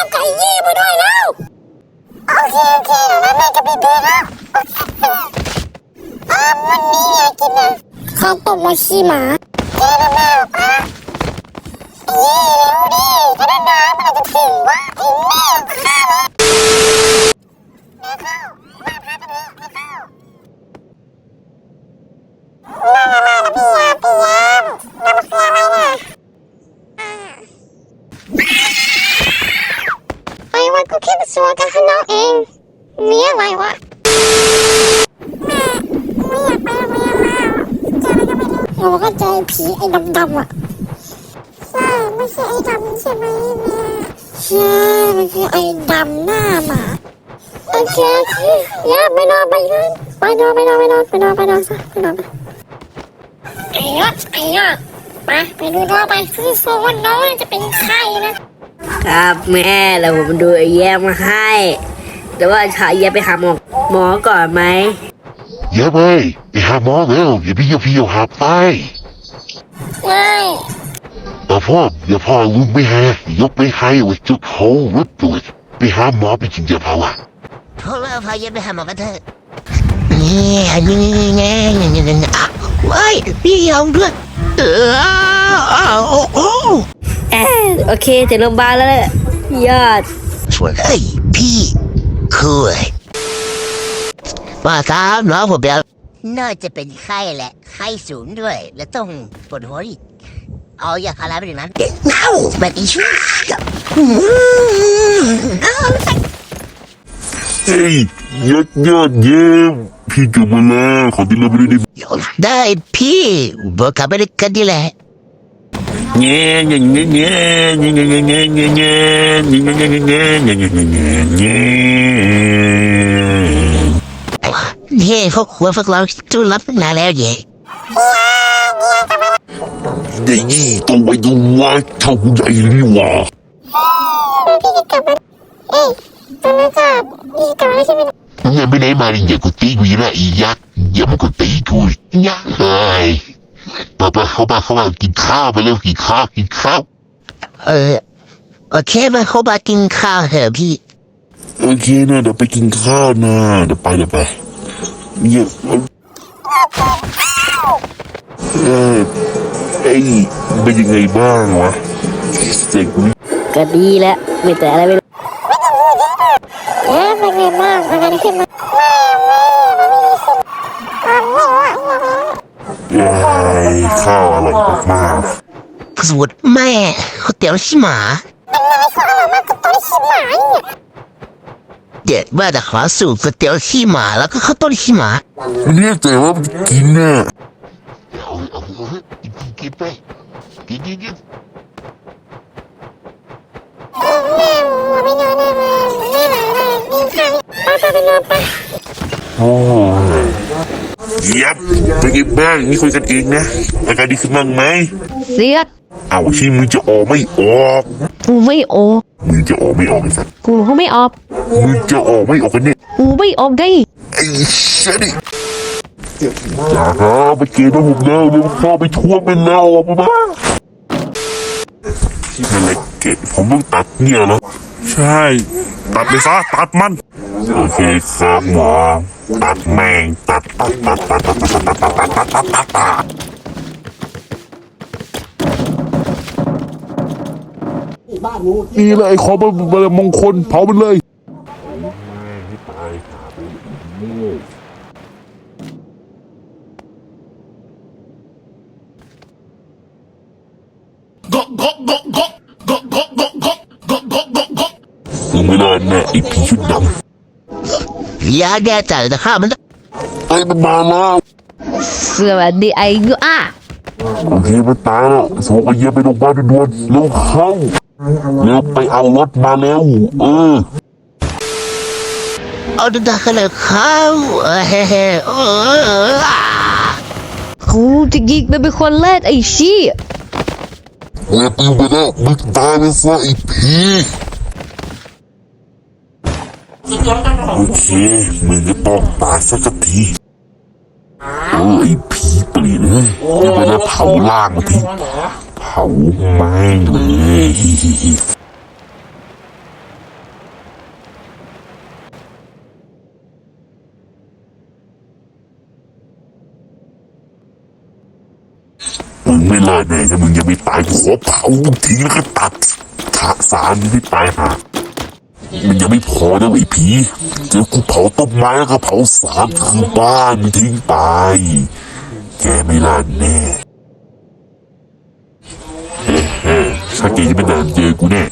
าแล้วไอ้แย้มไก่ยี่ไปด้วยแล้วโอเคโอเคเดี๋ยวแม่จะไปเบรกแล้วอ่าวันนี้อยากกินนะข้าวต้มมาขี้หมาเจอแม่ปะเย่เร็วดิถ้าได้น้ำมันอาจจะถึงว่าถึงแม่ข้าวแม่ข้าวมาพาไปเลยแม่ข้าวมามามาพี่ยามพี่ยามน้ำเกลือไว้น่ะ ไอ้วันก็ แค่ไปสวนกันข้างนอกเองมีอะไรวะแม่ไม่อยากไปโรงเรียอะไรวะเราก็เจอผีไอ้ดำๆอะใช่ไม่ใช่ไอ้ดำใช่ไหมแม่ใช่มันคือไอ้ดำหน้าหมาโอเคโอเคอย่าไปนอนไปเลยไปนอนไปนอนไปนอนไปนอนไปนอนซะไปนอนไปไอ้ยอดไอ้ยอดไปไปดูน้อไปซื้อโซนน้องจะเป็นไข้นะ ครับแม่แล้วผมดูไอ้แย้มมาให้ แต่ว่าชายแย้มไปหาหมอหมอก่อนไหมอย่าไปไปหาหมอแล้วอย่าไปอย่าไปอย่าหาไปไม่แต่พ่ออย่าพ่อลุงไม่ให้ยกไปให้ไว้จุดเขารถตัวไปหาหมอไปกินยาพาราพวกเราพาเย็นไปหาหมอกันเถอะเนี่ยนี่นี่นี่นี่นี่อะว้ายพี่ยอมด้วยเออโอ้ โอ้เอ้ยโอเคถึงโรงพยาบาลแล้วแหละยอดช่วยเฮ้ยพี่คุยมาครับน้องผมเปียน่าจะเป็นไข้แหละ ไข้สูงด้วย และต้องปวดหัวอีกเอายาคาราไปถึงนั้นเน่าแบบอีช่วยเฮ้ยยอดยอดเยี่ยมพี่กลับมาแล้วขอที่เราไม่ได้ได้พี่บอกกลับไปด้วยกันดีแหละ เย่พวกหัวพวกเราจู้รับนานแล้วเย่อย่งนี้ต้องไปดูว่าเท่าใหญ่หรือวะเฮ้ยตับไมมึงยังไม่ได้มาเลยอย่กูตีกูยังไงยักษ์ยัากูตีกูยักษ์ เข้ามาเข้ามากินข้าวไปเร็วกินข้าวกินข้าวเออโอเคมาเขามากินข้าวเถอะพี่ โอเคนะเดี๋ยวไปกินข้าวนะเดี๋ยวไปเดี๋ยวไปเยี่ยมเออไอ้ยเป็นยังไงบ้างวะเจ๋งไหมก็ดีแล้วไม่แต่อะไรไม่รู้เอ๊ะเป็นไงบ้างเป็นไงขึ้นมาแม่แม่มันไม่ดีขึ้นอะแม่ว่าแม่แม่เอ้ย ข้าวอร่อยมากๆสวดแม่เขาเตี๋ยวชิหมาเด็ดว่าแต่ขอสูตรก๋วยเตี๋ยวขี้หมาแล้วก็ข้าวต้นขี้หมาเนี่ยแต่ว่ากินเนี่ยกินไปกินกินกินโอ้ยยับ ไปไปไปนอนไปโอ้ยยับเป็นไงบ้างนี่คุยกันเองนะอาการดีขึ้นบ้างไหมเสียดเอาที่มึงจะออกไม่ออก กูไม่โออก มึงจะออกไม่ออกไอ้สัสกูเขาไม่ออก มึงจะออกไม่ออกกันเนี่ยกูไม่ออกได้ไอ้เชดิอย่าหาไปเกณฑ์ผมแล้วเร็วเข้าไปทวงเป็นแล้วออกมาบ้างนั่นแหละเกตผมต้องตัดเนี่ยเหรอใช่ ตัดเลยซะตัดมัน โอเคครับหมอตัดแม่งตัดตัดตัดตัดตัดตัดตัดตัดตัดตัดตัดตัดตัดนี่แหละไอ้ของมันมงคลเผามันเลยมึงไม่รอดแน่ไอ้ผีชุดดำ ยาแก้ใจแต่ข้ามันไอ้มันมาแล้วสวัสดีไอ้ยูอะโอเคมันตายแล้วส่งไอ้เยี่ยไปโรงพยาบาลด่วนๆเร็วเข้าเร็วไปเอารถมาแล้วเออเอาดุดากันเลยข้าเฮ้เฮ้เออกูจะยิงมันเป็นคนแรกไอ้ชี้เงียบอยู่ไปแล้วมึงตายไปซะไอ้ผีโอเคมึงจะต้องตายสักทีเออไอ้ผีปลี่นเลยเดี๋ยวไปแล้วเผาล่างมาทิ้งเผาแม่งเลยมึงไม่รอดแน่ถ้ามึงยังไม่ตายกูขอเผาทิ้งแล้วก็ตัดขาสารมึงไม่ตายหา มันยังไม่พอนะไอ้ผีเจอกูเผาต้นไม้แล้วก็เผาสามคือบ้านมึงทิ้งไป แกไม่รอดแน่เฮ้ๆถ้าแกยังไม่นานเจอกูแน่